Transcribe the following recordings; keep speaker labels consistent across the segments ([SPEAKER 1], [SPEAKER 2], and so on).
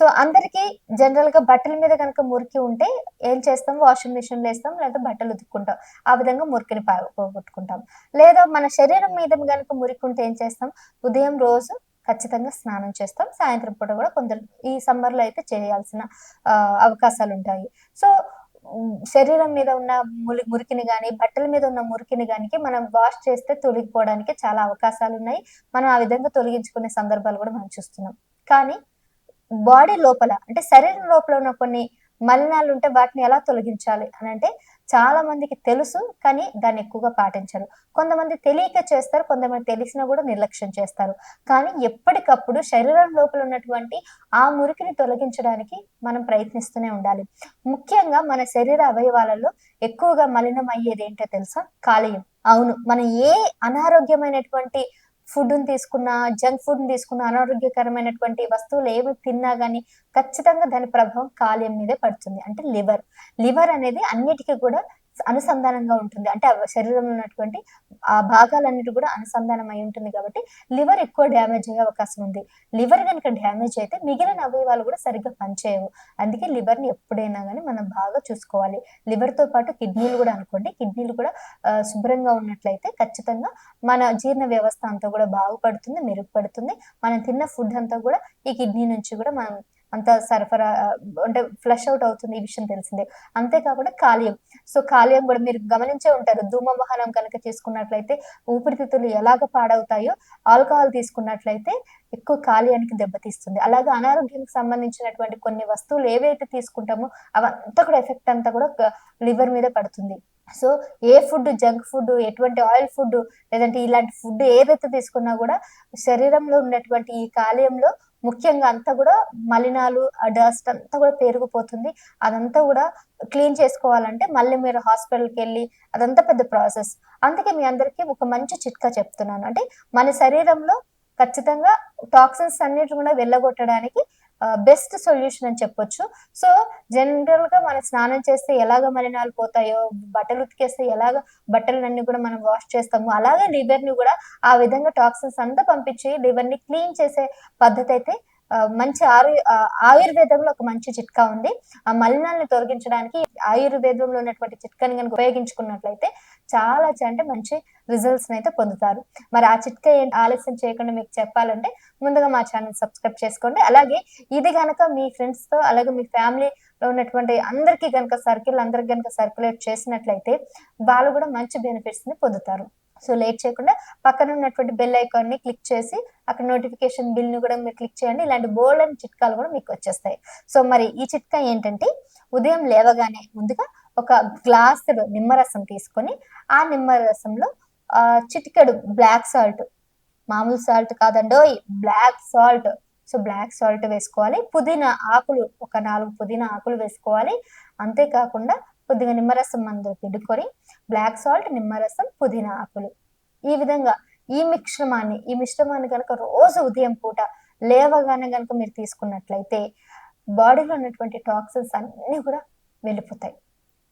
[SPEAKER 1] So అందరికీ జనరల్గా బట్టల మీద కనుక మురికి ఉంటే ఏం చేస్తాం? వాషింగ్ మిషన్ వేస్తాం లేదా బట్టలు ఉతుక్కుంటాం. ఆ విధంగా మురికిని పోగొట్టుకుంటాం. లేదా మన శరీరం మీద కనుక మురికి ఉంటే ఏం చేస్తాం? ఉదయం రోజు ఖచ్చితంగా స్నానం చేస్తాం. సాయంత్రం పూట కూడా కొందరు ఈ సమ్మర్లో అయితే చేయాల్సిన అవకాశాలు ఉంటాయి. సో శరీరం మీద ఉన్న ములి మురికిని కానీ బట్టల మీద ఉన్న మురికిని కానీ మనం వాష్ చేస్తే తొలగిపోవడానికి చాలా అవకాశాలు ఉన్నాయి. మనం ఆ విధంగా తొలగించుకునే సందర్భాలు కూడా మనం చూస్తున్నాం. కానీ బాడీ లోపల అంటే శరీరం లోపల ఉన్న కొన్ని మలినాలు ఉంటే వాటిని ఎలా తొలగించాలి అని అంటే చాలా మందికి తెలుసు కానీ దాన్ని ఎక్కువగా పాటించరు. కొంతమంది తెలియక చేస్తారు కొంతమంది తెలిసినా కూడా నిర్లక్ష్యం చేస్తారు. కానీ ఎప్పటికప్పుడు శరీరం లోపల ఉన్నటువంటి ఆ మురికిని తొలగించడానికి మనం ప్రయత్నిస్తూనే ఉండాలి. ముఖ్యంగా మన శరీర అవయవాలలో ఎక్కువగా మలినం అయ్యేది ఏంటో తెలుసా? కాలేయం. అవును మనం ఏ అనారోగ్యమైనటువంటి ఫుడ్ తీసుకున్నా జంక్ ఫుడ్ తీసుకున్నా అనారోగ్యకరమైనటువంటి వస్తువులు ఏమి తిన్నా కానీ ఖచ్చితంగా దాని ప్రభావం కాలేయం మీదే పడుతుంది. అంటే లివర్. లివర్ అనేది అన్నిటికీ కూడా అనుసంధానంగా ఉంటుంది. అంటే శరీరంలో ఉన్నటువంటి ఆ భాగాలన్నిటి కూడా అనుసంధానం అయి ఉంటుంది కాబట్టి లివర్ ఎక్కువ డ్యామేజ్ అయ్యే అవకాశం ఉంది. లివర్ కనుక డ్యామేజ్ అయితే మిగిలిన అవయవాలు కూడా సరిగ్గా పనిచేయవు. అందుకే లివర్ని ఎప్పుడైనా కానీ మనం బాగా చూసుకోవాలి. లివర్తో పాటు కిడ్నీలు కూడా అనుకోండి. కిడ్నీలు కూడా శుభ్రంగా ఉన్నట్లయితే ఖచ్చితంగా మన జీర్ణ వ్యవస్థ అంతా కూడా బాగుపడుతుంది మెరుగుపడుతుంది. మనం తిన్న ఫుడ్ అంతా కూడా ఈ కిడ్నీ నుంచి కూడా మనం అంత సరఫరా అంటే ఫ్లష్ అవుట్ అవుతుంది ఈ విషయం తెలిసిందే. అంతేకాకుండా కాలియం. సో కాలియం కూడా మీరు గమనించే ఉంటారు. ధూమవాహనం కనుక తీసుకున్నట్లయితే ఊపిరితిత్తులు ఎలాగ పాడవుతాయో ఆల్కహాల్ తీసుకున్నట్లయితే ఎక్కువ కాలియానికి దెబ్బతీస్తుంది. అలాగే అనారోగ్యానికి సంబంధించినటువంటి కొన్ని వస్తువులు ఏవైతే తీసుకుంటామో అవంతా కూడా ఎఫెక్ట్ అంతా కూడా లివర్ మీద పడుతుంది. సో ఏ ఫుడ్ జంక్ ఫుడ్ ఎటువంటి ఆయిల్ ఫుడ్ లేదంటే ఇలాంటి ఫుడ్ ఏదైతే తీసుకున్నా కూడా శరీరంలో ఉన్నటువంటి ఈ కాలేయంలో ముఖ్యంగా అంతా కూడా మలినాలు ఆ డస్ట్ అంతా కూడా పెరిగిపోతుంది. అదంతా కూడా క్లీన్ చేసుకోవాలంటే మళ్ళీ మీరు హాస్పిటల్కి వెళ్ళి అదంతా పెద్ద ప్రాసెస్ అందుకే మీ అందరికీ ఒక మంచి చిట్కా చెప్తున్నాను. అంటే మన శరీరంలో ఖచ్చితంగా టాక్సిన్స్ అన్నిటి కూడా వెళ్ళగొట్టడానికి బెస్ట్ సొల్యూషన్ అని చెప్పొచ్చు. సో జనరల్గా మనం స్నానం చేస్తే ఎలాగ మలినాలు పోతాయో బట్టలు ఉతికేస్తే ఎలాగ బట్టలన్నీ కూడా మనం వాష్ చేస్తాము అలాగే లివర్ని కూడా ఆ విధంగా టాక్సిన్స్ అంతా పంపించి లివర్ని క్లీన్ చేసే పద్ధతి అయితే మంచి ఆయు ఆయుర్వేదంలో ఒక మంచి చిట్కా ఉంది. ఆ మలినాలను తొలగించడానికి ఆయుర్వేదంలో ఉన్నటువంటి చిట్కాని కనుక ఉపయోగించుకున్నట్లయితే చాలా అంటే మంచి రిజల్ట్స్ అయితే పొందుతారు. మరి ఆ చిట్కా ఏంటి? ఆలస్యం చేయకుండా మీకు చెప్పాలంటే ముందుగా మా ఛానల్ సబ్స్క్రైబ్ చేసుకోండి. అలాగే ఇది కనుక మీ ఫ్రెండ్స్తో అలాగే మీ ఫ్యామిలీలో ఉన్నటువంటి అందరికీ కనుక సర్కిల్ అందరికి కనుక సర్క్యులేట్ చేసినట్లయితే వాళ్ళు కూడా మంచి బెనిఫిట్స్ని పొందుతారు. సో లేట్ చేయకుండా పక్కన ఉన్నటువంటి బెల్ ఐకాన్ని క్లిక్ చేసి అక్కడ నోటిఫికేషన్ బిల్ని కూడా మీరు క్లిక్ చేయండి. ఇలాంటి బోల్డ్ అండ్ చిట్కాలు కూడా మీకు వచ్చేస్తాయి. సో మరి ఈ చిట్కా ఏంటంటే ఉదయం లేవగానే ముందుగా ఒక గ్లాస్ నిమ్మరసం తీసుకొని ఆ నిమ్మరసంలో ఆ చిటికెడు బ్లాక్ సాల్ట్ మామూలు salt కాదండోయ్ black salt so black salt వేసుకోవాలి. పుదీనా ఆకులు ఒక నాలుగు పుదీనా ఆకులు వేసుకోవాలి. అంతేకాకుండా కొద్దిగా నిమ్మరసం అందులో పిండుకొని బ్లాక్ సాల్ట్ నిమ్మరసం పుదీనా ఆకులు. ఈ విధంగా ఈ మిశ్రమాన్ని ఈ మిశ్రమాన్ని కనుక రోజు ఉదయం పూట లేవగానే కనుక మీరు తీసుకున్నట్లయితే బాడీలో ఉన్నటువంటి టాక్సిన్స్ అన్నీ కూడా వెళ్ళిపోతాయి.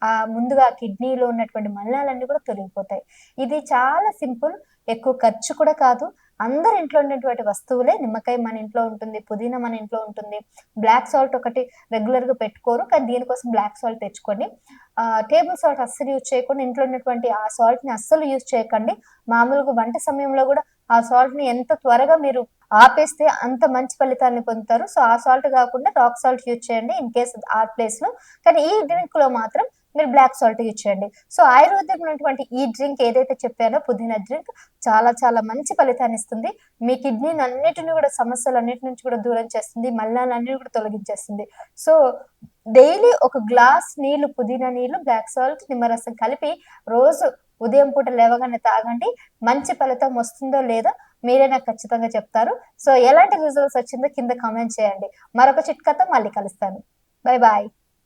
[SPEAKER 1] ఆ ముందుగా కిడ్నీలో ఉన్నటువంటి మలినాలన్నీ కూడా తొలగిపోతాయి. ఇది చాలా సింపుల్ ఎక్కువ ఖర్చు కూడా కాదు. అందరి ఇంట్లో ఉండేటువంటి వస్తువులే నిమ్మకాయ మన ఇంట్లో ఉంటుంది పుదీనా మన ఇంట్లో ఉంటుంది బ్లాక్ సాల్ట్ ఒకటి రెగ్యులర్గా పెట్టుకోరు కానీ దీనికోసం బ్లాక్ సాల్ట్ తెచ్చుకోండి టేబుల్ సాల్ట్ అస్సలు యూజ్ చేయకుండా ఇంట్లో ఉన్నటువంటి ఆ సాల్ట్ని అస్సలు యూజ్ చేయకండి. మామూలుగా వంట సమయంలో కూడా ఆ సాల్ట్ని ఎంత త్వరగా మీరు ఆపేస్తే అంత మంచి ఫలితాన్ని పొందుతారు. సో ఆ సాల్ట్ కాకుండా రాక్ సాల్ట్ యూజ్ చేయండి ఇన్ కేస్ ఆ ప్లేస్లో కానీ ఈ డ్రింక్లో మాత్రం మీరు బ్లాక్ సాల్ట్ యూజ్ చేయండి సో ఆయుర్వేదం ఉన్నటువంటి ఈ డ్రింక్ ఏదైతే చెప్పానో పుదీనా డ్రింక్ చాలా చాలా మంచి ఫలితాన్ని ఇస్తుంది. మీ కిడ్నీని అన్నిటిని కూడా సమస్యలు అన్నిటి నుంచి కూడా దూరం చేస్తుంది. మలినాలన్నిటి కూడా తొలగించేస్తుంది. సో డైలీ ఒక గ్లాస్ నీళ్ళు పుదీనా నీళ్ళు బ్లాక్ సాల్ట్ నిమ్మరసం కలిపి రోజు ఉదయం పూట లేవగానే తాగండి. మంచి ఫలితం వస్తుందో లేదో మీరే నాకు ఖచ్చితంగా చెప్తారు. సో ఎలాంటి రిజల్ట్స్ వచ్చిందో కింద కామెంట్ చేయండి. మరొక చిట్కాతో మళ్ళీ కలుస్తాను. Bye bye